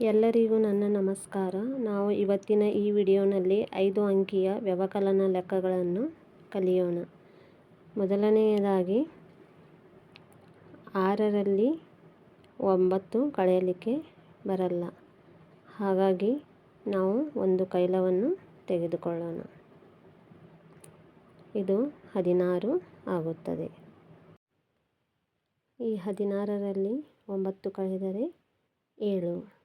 ಎಲ್ಲರಿಗೂ ನನ್ನ ನಮಸ್ಕಾರ. ನಾವು ಇವತ್ತಿನ ಈ ವಿಡಿಯೋನಲ್ಲಿ ಐದು ಅಂಕಿಯ ವ್ಯವಕಲನ ಲೆಕ್ಕಗಳನ್ನು ಕಲಿಯೋಣ. ಮೊದಲನೆಯದಾಗಿ, ಆರರಲ್ಲಿ ಒಂಬತ್ತು ಕಳೆಯಲಿಕ್ಕೆ ಬರಲ್ಲ. ಹಾಗಾಗಿ ನಾವು ಒಂದು ಕೈಲವನ್ನು ತೆಗೆದುಕೊಳ್ಳೋಣ. ಇದು ಹದಿನಾರು ಆಗುತ್ತದೆ. ಈ ಹದಿನಾರರಲ್ಲಿ ಒಂಬತ್ತು ಕಳೆದರೆ ಏಳು.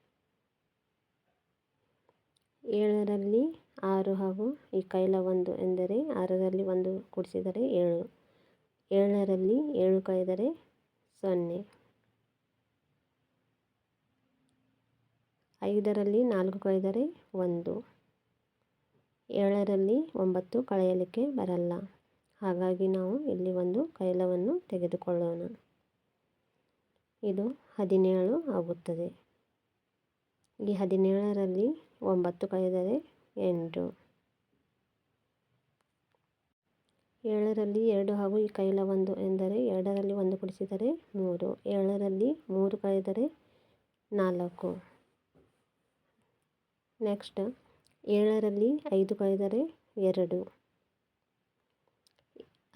ಏಳರಲ್ಲಿ ಆರು ಹಾಗೂ ಈ ಕೈಲ ಒಂದು ಎಂದರೆ ಆರರಲ್ಲಿ ಒಂದು ಕೂಡಿಸಿದರೆ ಏಳು. ಏಳರಲ್ಲಿ ಏಳು ಕಳೆದರೆ ಸೊನ್ನೆ. ಐದರಲ್ಲಿ ನಾಲ್ಕು ಕಳೆದರೆ ಒಂದು. ಏಳರಲ್ಲಿ ಒಂಬತ್ತು ಕಳೆಯಲಿಕ್ಕೆ ಬರಲ್ಲ. ಹಾಗಾಗಿ ನಾವು ಇಲ್ಲಿ ಒಂದು ಕೈಲವನ್ನು ತೆಗೆದುಕೊಳ್ಳೋಣ. ಇದು ಹದಿನೇಳು ಆಗುತ್ತದೆ. ಈ ಹದಿನೇಳರಲ್ಲಿ ಒಂಬತ್ತು ಕಳೆದರೆ ಎಂಟು. ಏಳರಲ್ಲಿ ಎರಡು ಹಾಗೂ ಈ ಕೈಲ ಒಂದು ಎಂದರೆ ಎರಡರಲ್ಲಿ ಒಂದು ಕೊಡಿಸಿದರೆ ಮೂರು. ಏಳರಲ್ಲಿ ಮೂರು ಕಳೆದರೆ ನಾಲ್ಕು. ನೆಕ್ಸ್ಟ್, ಏಳರಲ್ಲಿ ಐದು ಕಳೆದರೆ ಎರಡು.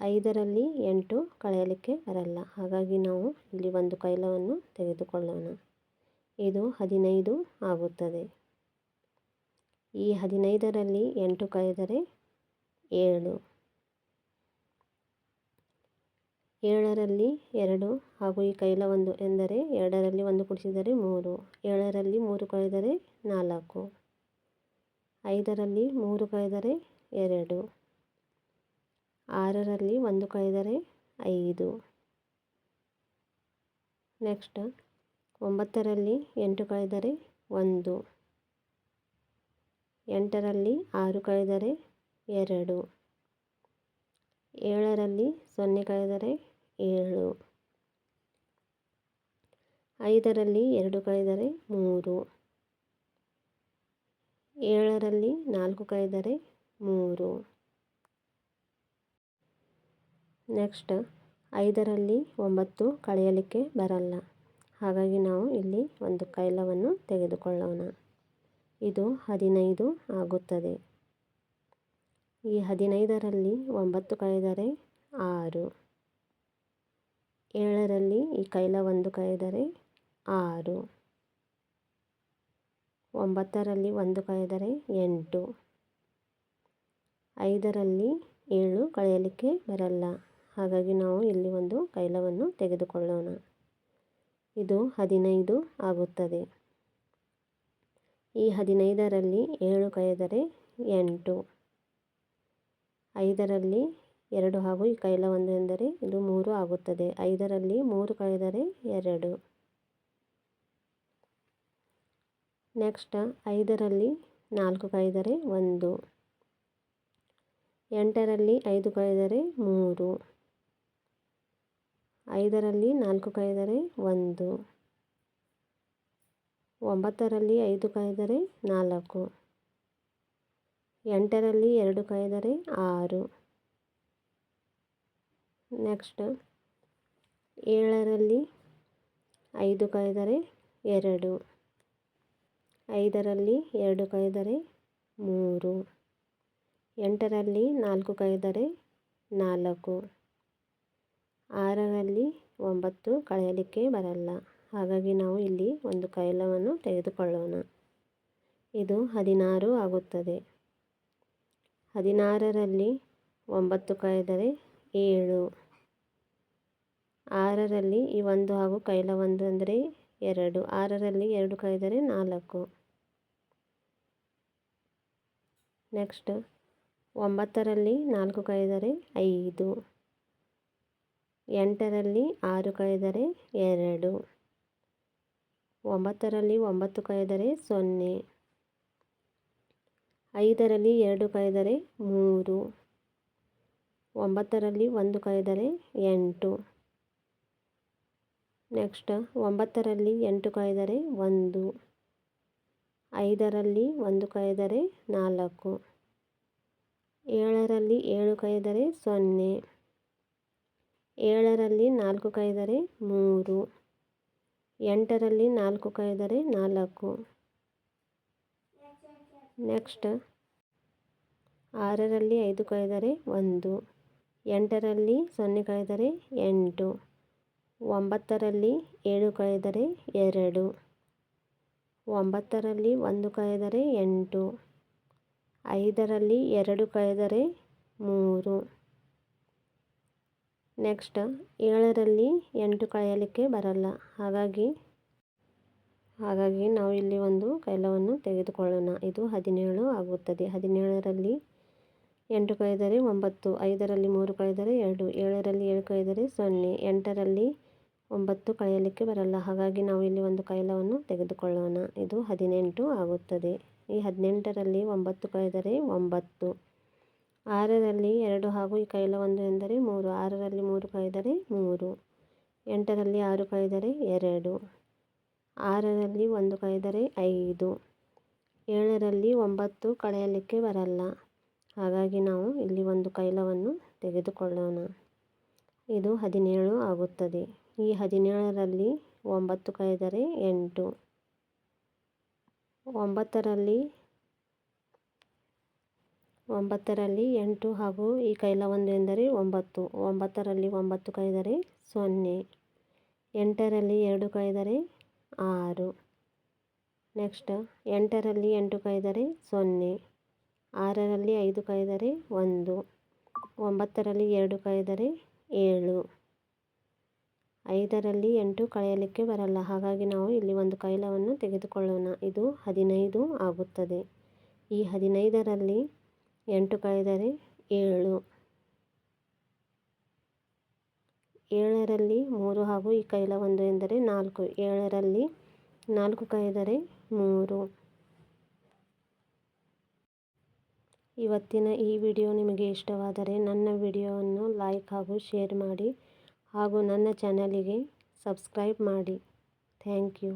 ಐದರಲ್ಲಿ ಎಂಟು ಕಳೆಯಲಿಕ್ಕೆ ಬರಲ್ಲ. ಹಾಗಾಗಿ ನಾವು ಇಲ್ಲಿ ಒಂದು ಕೈಲವನ್ನು ತೆಗೆದುಕೊಳ್ಳೋಣ. ಇದು ಹದಿನೈದು ಆಗುತ್ತದೆ. ಈ ಹದಿನೈದರಲ್ಲಿ ಎಂಟು ಕಳೆದರೆ ಏಳು. ಏಳರಲ್ಲಿ ಎರಡು ಹಾಗೂ ಈ ಕೈಲ ಒಂದು ಎಂದರೆ ಎರಡರಲ್ಲಿ ಒಂದು ಕುಡಿಸಿದರೆ ಮೂರು. ಏಳರಲ್ಲಿ ಮೂರು ಕಳೆದರೆ ನಾಲ್ಕು. ಐದರಲ್ಲಿ ಮೂರು ಕಳೆದರೆ ಎರಡು. ಆರರಲ್ಲಿ ಒಂದು ಕಳೆದರೆ ಐದು. ನೆಕ್ಸ್ಟ್, ಒಂಬತ್ತರಲ್ಲಿ ಎಂಟು ಕಳೆದರೆ ಒಂದು. ಎಂಟರಲ್ಲಿ ಆರು ಕಳೆದರೆ ಎರಡು. ಏಳರಲ್ಲಿ ಸೊನ್ನೆ ಕಳೆದರೆ ಏಳು. ಐದರಲ್ಲಿ ಎರಡು ಕಳೆದರೆ ಮೂರು. ಏಳರಲ್ಲಿ ನಾಲ್ಕು ಕಳೆದರೆ ಮೂರು. ನೆಕ್ಸ್ಟ್, ಐದರಲ್ಲಿ ಒಂಬತ್ತು ಕಳೆಯಲಿಕ್ಕೆ ಬರಲ್ಲ. ಹಾಗಾಗಿ ನಾವು ಇಲ್ಲಿ ಒಂದು ಕೈಲವನ್ನು ತೆಗೆದುಕೊಳ್ಳೋಣ. ಇದು ಹದಿನೈದು ಆಗುತ್ತದೆ. ಈ ಹದಿನೈದರಲ್ಲಿ ಒಂಬತ್ತು ಕಳೆದರೆ ಆರು. ಏಳರಲ್ಲಿ ಈ ಕೈಲ ಒಂದು ಕಳೆದರೆ ಆರು. ಒಂಬತ್ತರಲ್ಲಿ ಒಂದು ಕಳೆದರೆ ಎಂಟು. ಐದರಲ್ಲಿ ಏಳು ಕಳೆಯಲಿಕ್ಕೆ ಬರಲ್ಲ. ಹಾಗಾಗಿ ನಾವು ಇಲ್ಲಿ ಒಂದು ಕೈಲವನ್ನು ತೆಗೆದುಕೊಳ್ಳೋಣ. ಇದು ಹದಿನೈದು ಆಗುತ್ತದೆ. ಈ ಹದಿನೈದರಲ್ಲಿ ಏಳು ಕೈದರೆ ಎಂಟು. ಐದರಲ್ಲಿ ಎರಡು ಹಾಗೂ ಈ ಕೈಲ ಒಂದು ಎಂದರೆ ಇದು ಮೂರು ಆಗುತ್ತದೆ. ಐದರಲ್ಲಿ ಮೂರು ಕೈದರೆ ಎರಡು. ನೆಕ್ಸ್ಟ್, ಐದರಲ್ಲಿ ನಾಲ್ಕು ಕೈದರೆ ಒಂದು. ಎಂಟರಲ್ಲಿ ಐದು ಕೈದರೆ ಮೂರು. ಐದರಲ್ಲಿ ನಾಲ್ಕು ಕೈದರೆ ಒಂದು. ಒಂಬತ್ತರಲ್ಲಿ ಐದು ಕಾಯ್ದರೆ ನಾಲ್ಕು. ಎಂಟರಲ್ಲಿ ಎರಡು ಕಾಯ್ದರೆ ಆರು. ನೆಕ್ಸ್ಟ್, ಏಳರಲ್ಲಿ ಐದು ಕಾಯ್ದರೆ ಎರಡು. ಐದರಲ್ಲಿ ಎರಡು ಕಾಯ್ದರೆ ಮೂರು. ಎಂಟರಲ್ಲಿ ನಾಲ್ಕು ಕಾಯ್ದರೆ ನಾಲ್ಕು. ಆರರಲ್ಲಿ ಒಂಬತ್ತು ಕಳೆಯಲಿಕ್ಕೆ ಬರಲ್ಲ. ಹಾಗಾಗಿ ನಾವು ಇಲ್ಲಿ ಒಂದು ಕೈಲವನ್ನು ತೆಗೆದುಕೊಳ್ಳೋಣ. ಇದು ಹದಿನಾರು ಆಗುತ್ತದೆ. ಹದಿನಾರರಲ್ಲಿ ಒಂಬತ್ತು ಕಳೆದರೆ ಏಳು. ಆರರಲ್ಲಿ ಈ ಒಂದು ಹಾಗೂ ಕೈಲ ಒಂದು ಅಂದರೆ ಎರಡು. ಆರರಲ್ಲಿ ಎರಡು ಕಳೆದರೆ ನಾಲ್ಕು. ನೆಕ್ಸ್ಟ್, ಒಂಬತ್ತರಲ್ಲಿ ನಾಲ್ಕು ಕಳೆದರೆ ಐದು. ಎಂಟರಲ್ಲಿ ಆರು ಕಳೆದರೆ ಎರಡು. ಒಂಬತ್ತರಲ್ಲಿ ಒಂಬತ್ತು ಕಳೆದರೆ ಸೊನ್ನೆ. ಐದರಲ್ಲಿ ಎರಡು ಕಳೆದರೆ ಮೂರು. ಒಂಬತ್ತರಲ್ಲಿ ಒಂದು ಕಳೆದರೆ ಎಂಟು. ನೆಕ್ಸ್ಟ್, ಒಂಬತ್ತರಲ್ಲಿ ಎಂಟು ಕಳೆದರೆ ಒಂದು. ಐದರಲ್ಲಿ ಒಂದು ಕಳೆದರೆ ನಾಲ್ಕು. ಏಳರಲ್ಲಿ ಏಳು ಕಳೆದರೆ ಸೊನ್ನೆ. ಏಳರಲ್ಲಿ ನಾಲ್ಕು ಕಳೆದರೆ ಮೂರು. ಎಂಟರಲ್ಲಿ ನಾಲ್ಕು ಕೈದರೆ ನಾಲ್ಕು. ನೆಕ್ಸ್ಟ್, ಆರರಲ್ಲಿ ಐದು ಕಳೆದರೆ ಒಂದು. ಎಂಟರಲ್ಲಿ ಸೊನ್ನೆ ಕಳೆದರೆ ಎಂಟು. ಒಂಬತ್ತರಲ್ಲಿ ಏಳು ಕಳೆದರೆ ಎರಡು. ಒಂಬತ್ತರಲ್ಲಿ ಒಂದು ಕಳೆದರೆ ಎಂಟು. ಐದರಲ್ಲಿ ಎರಡು ಕಳೆದರೆ ಮೂರು. ನೆಕ್ಸ್ಟ್ ಏಳರಲ್ಲಿ ಎಂಟು ಕಳೆಯಲಿಕ್ಕೆ ಬರಲ್ಲ. ಹಾಗಾಗಿ ಹಾಗಾಗಿ ನಾವು ಇಲ್ಲಿ ಒಂದು ಕೈಲವನ್ನು ತೆಗೆದುಕೊಳ್ಳೋಣ. ಇದು ಹದಿನೇಳು ಆಗುತ್ತದೆ. ಹದಿನೇಳರಲ್ಲಿ ಎಂಟು ಕಳೆದರೆ ಒಂಬತ್ತು, ಐದರಲ್ಲಿ ಮೂರು ಕಳೆದರೆ ಎರಡು, ಏಳರಲ್ಲಿ ಏಳು ಕಳೆದರೆ ಸೊನ್ನೆ, ಎಂಟರಲ್ಲಿ ಒಂಬತ್ತು ಕಳೆಯಲಿಕ್ಕೆ ಬರಲ್ಲ. ಹಾಗಾಗಿ ನಾವು ಇಲ್ಲಿ ಒಂದು ಕೈಲವನ್ನು ತೆಗೆದುಕೊಳ್ಳೋಣ. ಇದು ಹದಿನೆಂಟು ಆಗುತ್ತದೆ. ಈ ಹದಿನೆಂಟರಲ್ಲಿ ಒಂಬತ್ತು ಕಳೆದರೆ ಒಂಬತ್ತು. ಆರರಲ್ಲಿ ಎರಡು ಹಾಗೂ ಈ ಕೈಲ ಒಂದು ಎಂದರೆ ಮೂರು, ಆರರಲ್ಲಿ ಮೂರು ಕಳೆದರೆ ಮೂರು, ಎಂಟರಲ್ಲಿ ಆರು ಕಳೆದರೆ ಎರಡು, ಆರರಲ್ಲಿ ಒಂದು ಕಳೆದರೆ ಐದು, ಏಳರಲ್ಲಿ ಒಂಬತ್ತು ಕಳೆಯಲಿಕ್ಕೆ ಬರಲ್ಲ. ಹಾಗಾಗಿ ನಾವು ಇಲ್ಲಿ ಒಂದು ಕೈಲವನ್ನು ತೆಗೆದುಕೊಳ್ಳೋಣ. ಇದು ಹದಿನೇಳು ಆಗುತ್ತದೆ. ಈ ಹದಿನೇಳರಲ್ಲಿ ಒಂಬತ್ತು ಕಳೆದರೆ ಎಂಟು, ಒಂಬತ್ತರಲ್ಲಿ ಒಂಬತ್ತರಲ್ಲಿ ಎಂಟು ಹಾಗೂ ಈ ಕೈಲ ಒಂದು ಎಂದರೆ ಒಂಬತ್ತು. ಒಂಬತ್ತರಲ್ಲಿ ಒಂಬತ್ತು ಕೈದರೆ ಸೊನ್ನೆ. ಎಂಟರಲ್ಲಿ ಎರಡು ಕೈದರೆ ಆರು. ನೆಕ್ಸ್ಟ್, ಎಂಟರಲ್ಲಿ ಎಂಟು ಕೈದರೆ ಸೊನ್ನೆ. ಆರರಲ್ಲಿ ಐದು ಕೈದರೆ ಒಂದು. ಒಂಬತ್ತರಲ್ಲಿ ಎರಡು ಕೈದರೆ ಏಳು. ಐದರಲ್ಲಿ ಎಂಟು ಕಳೆಯಲಿಕ್ಕೆ ಬರಲ್ಲ. ಹಾಗಾಗಿ ನಾವು ಇಲ್ಲಿ ಒಂದು ಕೈಲವನ್ನು ತೆಗೆದುಕೊಳ್ಳೋಣ. ಇದು ಹದಿನೈದು ಆಗುತ್ತದೆ. ಈ ಹದಿನೈದರಲ್ಲಿ ಎಂಟು ಕಳೆದರೆ ಏಳು. ಏಳರಲ್ಲಿ ಮೂರು ಹಾಗೂ ಈ ಕೈಲ ಒಂದು ಎಂದರೆ ನಾಲ್ಕು. ಏಳರಲ್ಲಿ ನಾಲ್ಕು ಕಳೆದರೆ ಮೂರು. ಇವತ್ತಿನ ಈ ವಿಡಿಯೋ ನಿಮಗೆ ಇಷ್ಟವಾದರೆ ನನ್ನ ವಿಡಿಯೋವನ್ನು ಲೈಕ್ ಹಾಗೂ ಶೇರ್ ಮಾಡಿ ಹಾಗೂ ನನ್ನ ಚಾನಲಿಗೆ ಸಬ್ಸ್ಕ್ರೈಬ್ ಮಾಡಿ. Thank you.